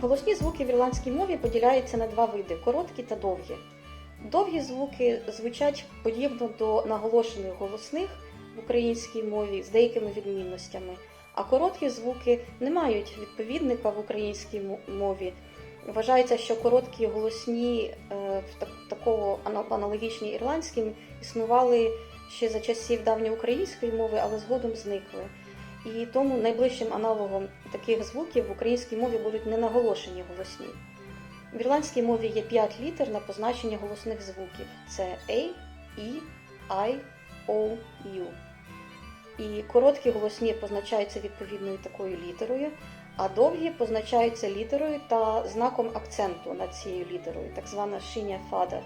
Голосні звуки в ірландській мові поділяються на два види короткі та довгі. Довгі звуки звучать подібно до наголошених голосних в українській мові з деякими відмінностями, а короткі звуки не мають відповідника в українській мові. Вважається, що короткі голосні е, в так- такого ана- аналогічні ірландським існували ще за часів давньоукраїнської мови, але згодом зникли. І тому найближчим аналогом таких звуків в українській мові будуть ненаголошені голосні. В ірландській мові є 5 літер на позначення голосних звуків: це A, E, I, O, U. І короткі голосні позначаються відповідною такою літерою, а довгі позначаються літерою та знаком акценту над цією літерою, так звана шиня фада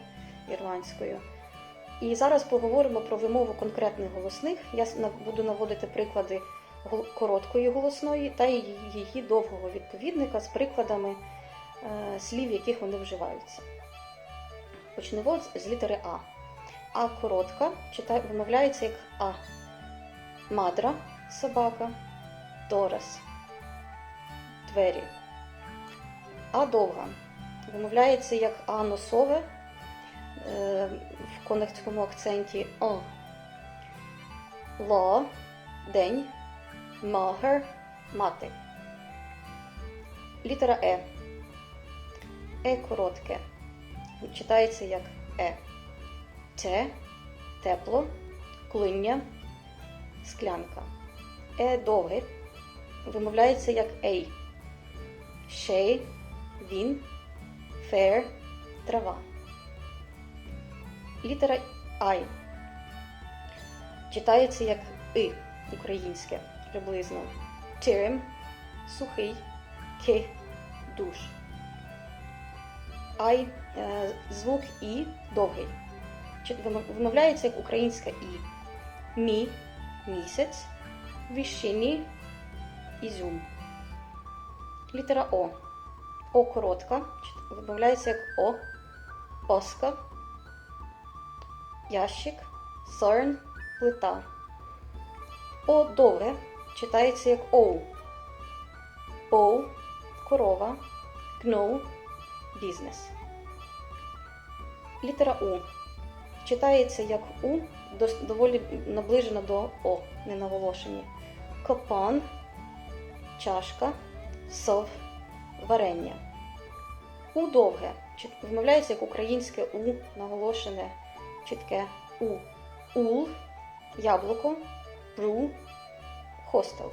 ірландською. І зараз поговоримо про вимову конкретних голосних. Я буду наводити приклади короткої голосної та її довгого відповідника з прикладами е, слів, яких вони вживаються. Почнемо з- літери А. А коротка читає, вимовляється як А. Мадра собака, Торас, двері. А довга вимовляється як А носове е, в конецькому акценті О. Ло, день, магер, мати. Літера Е. Е коротке. Читається як Е. Те, тепло, клиння, склянка. Е довге. Вимовляється як Ей. Шей, він, фер, трава. Літера Ай. Читається як И українське приблизно. Тирем сухий, ки душ. Ай е, звук І довгий. Вимовляється як українська І. Мі місяць, вішині ізюм. Літера О. О коротка. Вимовляється як О. Оска. Ящик. Сорн. Плита. О довге читається як Оу. Оу. Корова. Гноу. Бізнес. Літера У. Читається як У, доволі наближена до О, не наголошені. Копан, чашка, сов, варення. У довге. Вимовляється як українське У, наголошене, чітке У. Ул, яблуко, бру, хостел.